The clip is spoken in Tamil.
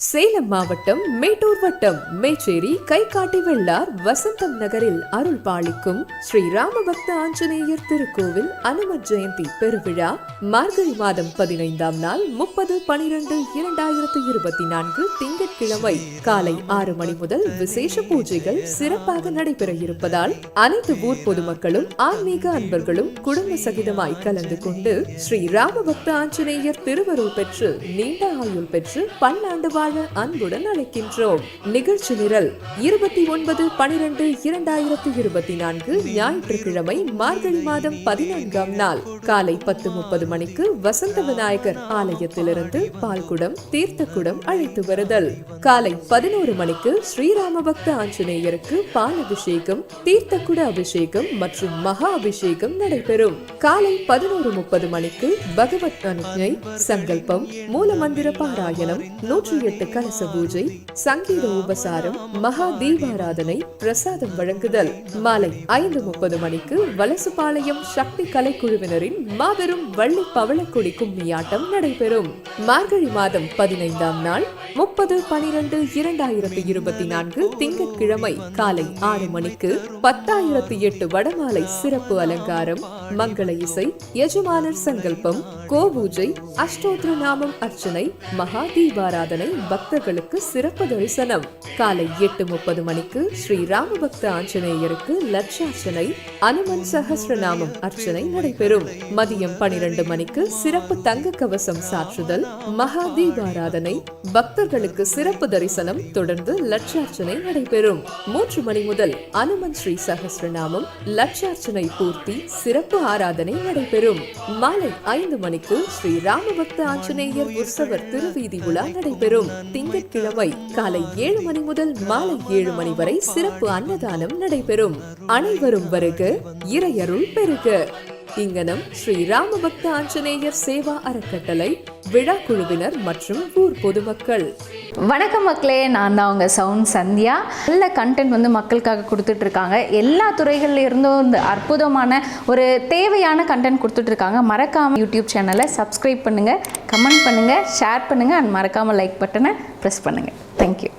சேலம் மாவட்டம் மேட்டூர் வட்டம் மேச்சேரி கைகாட்டி வெள்ளார் வசந்தம் நகரில் அருள் பாலிக்கும் ஸ்ரீ ராமபக்த ஆஞ்சநேயர் திருக்கோவில் அனுமர் ஜெயந்தி பெருவிழா மார்கழி மாதம் பதினைந்தாம் நாள் முப்பது பனிரெண்டு இரண்டாயிரத்து இருபத்தி நான்கு திங்கட்கிழமை காலை ஆறு மணி முதல் விசேஷ பூஜைகள் சிறப்பாக நடைபெற இருப்பதால் அனைத்து ஊர் பொதுமக்களும் ஆன்மீக அன்பர்களும் குடும்ப சகிதமாய் கலந்து கொண்டு ஸ்ரீ ராமபக்த ஆஞ்சநேயர் திருவருள் பெற்று நீண்ட ஆயுள் பெற்று பல்லாண்டு வாழ அன்புடன் அழைக்கின்றோம். நிகழ்ச்சி நிரல் இருபத்தி ஒன்பது பனிரெண்டு இரண்டாயிரத்தி இருபத்தி நான்கு ஞாயிற்றுக்கிழமை மார்கழி மாதம் பதினான்காம் நாள். காலை பத்து முப்பது மணிக்கு வசந்த விநாயகர் ஆலயத்திலிருந்து பால்குடம் தீர்த்தக்குடம் அழைத்து வருதல். காலை பதினோரு மணிக்கு ஸ்ரீராம பக்த ஆஞ்சநேயருக்கு பால் அபிஷேகம் தீர்த்தக்குட அபிஷேகம் மற்றும் மகா அபிஷேகம் நடைபெறும். காலை பதினோரு முப்பது மணிக்கு பகவத் அனுஜை சங்கல்பம் மூலமந்திர பாராயணம் நூற்றி எட்டு கலச பூஜை சங்கீத உபசாரம் மகா தீபாராதனை பிரசாதம் வழங்குதல். மாலை ஐந்து முப்பது மணிக்கு வலசுபாளையம் சக்தி கலைக்குழுவினரின் மாபெரும் வள்ளி பவளக்கொடி கும்மியாட்டம் நடைபெறும். மார்கழி மாதம் பதினைந்தாம் நாள் முப்பது பனிரெண்டு இரண்டாயிரத்தி இருபத்தி நான்கு திங்கட்கிழமை காலை ஆறு மணிக்கு பத்தாயிரத்தி எட்டு வடமாலை சிறப்பு அலங்காரம் மங்கள இசை எஜமானர் சங்கல்பம் கோபூஜை அஷ்டோத்திர நாமம் அர்ச்சனை மகா தீபாராதனை பக்தர்களுக்கு சிறப்பு தரிசனம். காலை எட்டு முப்பது மணிக்கு ஸ்ரீ ராமபக்த ஆஞ்சநேயருக்கு லட்சார்ச்சனை அனுமன் சகஸ்ரநாமம் அர்ச்சனை நடைபெறும். மதியம் பனிரெண்டு மணிக்கு சிறப்பு தங்க கவசம் சாற்றுதல் மகா தீபாராதனை பக்தர்களுக்கு சிறப்பு தரிசனம் தொடர்ந்து லட்சார்ச்சனை நடைபெறும். மூன்று மணி முதல் அனுமன் ஸ்ரீ சகஸ்ரநாமம் லட்சார்ச்சனை பூர்த்தி சிறப்பு ஆராதனை நடைபெறும். மாலை ஐந்து மணிக்கு ஸ்ரீ ராமபக்த ஆஞ்சநேயர் உற்சவர் திருவீதி உலா நடைபெறும். திங்கட்கிழமை காலை ஏழு மணி முதல் மாலை ஏழு மணி வரை சிறப்பு அன்னதானம் நடைபெறும். அனைவரும் வருக இறையருள் பெருக இங்கனம் ஸ்ரீ ராமபக்த ஆஞ்சநேயர் சேவா அறக்கட்டளை விழா குழுவினர் மற்றும் ஊர் பொதுமக்கள். வணக்கம் மக்களே நான் தான் உங்கள் சவுண்ட் சந்தியா. நல்ல கண்டென்ட் வந்து மக்களுக்காக கொடுத்துட்டு இருக்காங்க எல்லா துறைகள்ல இருந்தும் இந்த அற்புதமான ஒரு தேவையான கண்டென்ட் கொடுத்துட்டு இருக்காங்க மறக்காமல் யூடியூப் சேனலை சப்ஸ்கிரைப் பண்ணுங்கள் கமெண்ட் பண்ணுங்கள் ஷேர் பண்ணுங்கள் அண்ட் மறக்காமல் லைக் பட்டனை ப்ரெஸ் பண்ணுங்கள் தேங்க்யூ